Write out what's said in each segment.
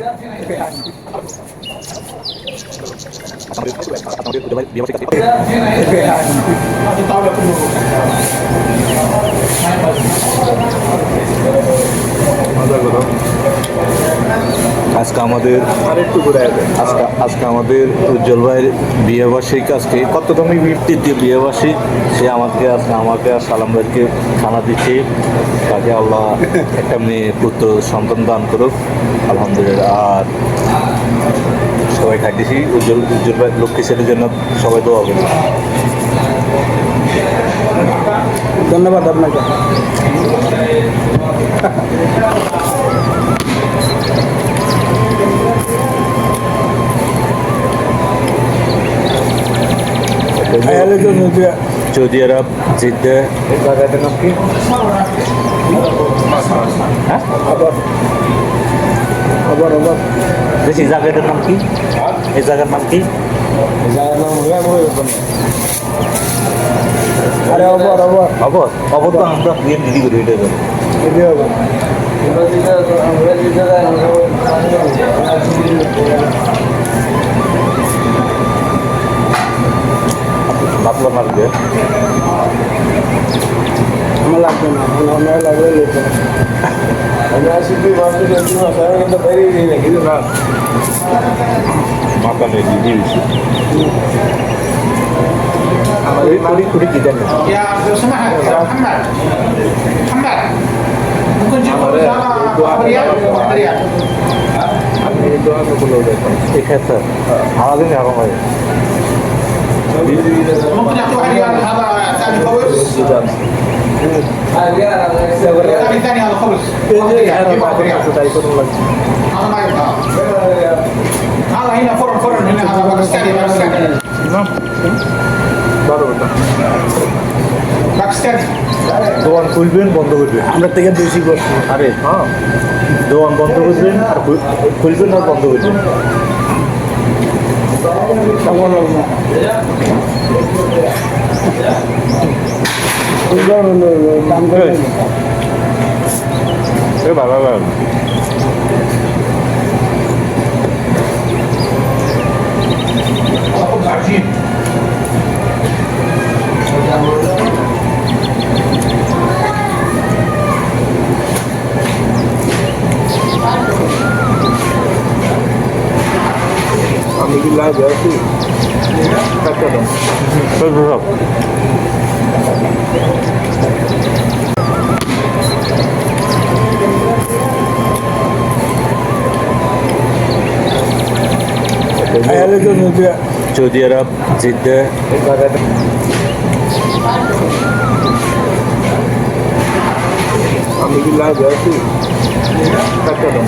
আজকে আমাদের আরেকটু ঘুরে আজকে আমাদের আজকে আমাদের উজ্জ্বল ভাইয়ের বিয়েবার্ষিক আজকে। কততম তৃতীয় বিয়েবার্ষিক সে আমাকে আজকে আমাকে আর সালাম ভাইকে খানা দিচ্ছে। তাকে আল্লাহ একটা মেয়ে পুত্র সন্তান দান করুক। আলহামদুলিল্লাহ। আর সবাই খাইতেছি উজ্জ্বল উজ্জ্বল ভাই লক্ষ্মী ছেলের জন্য সবাই দোয়া করুন। ধন্যবাদ আপনাকে। সৌদি আরব জিদ্দা জায়গাটার নাম কি হ্যাঁ আবার আবার আবার বেশি জায়গাটার নাম কি? এই জায়গার নাম কি? জায়গার নাম আমার আরে আবার আবার অবর অবর তো আমরা বিয়ে দিদি করে এটা যাবে এটি আবার পাতলা মারবে আমার লাগবে না আমার লাগবে আমরা আসি দুই ভাবছি কিন্তু বেরিয়ে দিই না। কিন্তু না মাথা নেই দিয়েছি আমাদের কুড়ি হয়। ممكن يعطي واحد ريال هذا ثاني خبز ثاني ثاني هذا خبز ابو ريال جيب ابو ريال তাই করুন লাগছে هذا ما ينفع هذا هنا فرن فرن هنا هذا باكستاني باكستاني বারো না باكستاني দোকান খুলবেন বন্ধ করবেন আমরা থেকে বেশি করছি আরে হ্যাঁ দোকান বন্ধ করবেন আর খুল- খুলবেন আর বন্ধ করবেন Thế bà bà bà. Hãy subscribe cho kênh Ghiền Mì Gõ Để không bỏ lỡ những video hấp dẫn সব সব আয়ালে তো নদী সৌদি আরব জিদ্দা আমি কি লাগে আছি টাকা দাম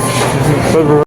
সব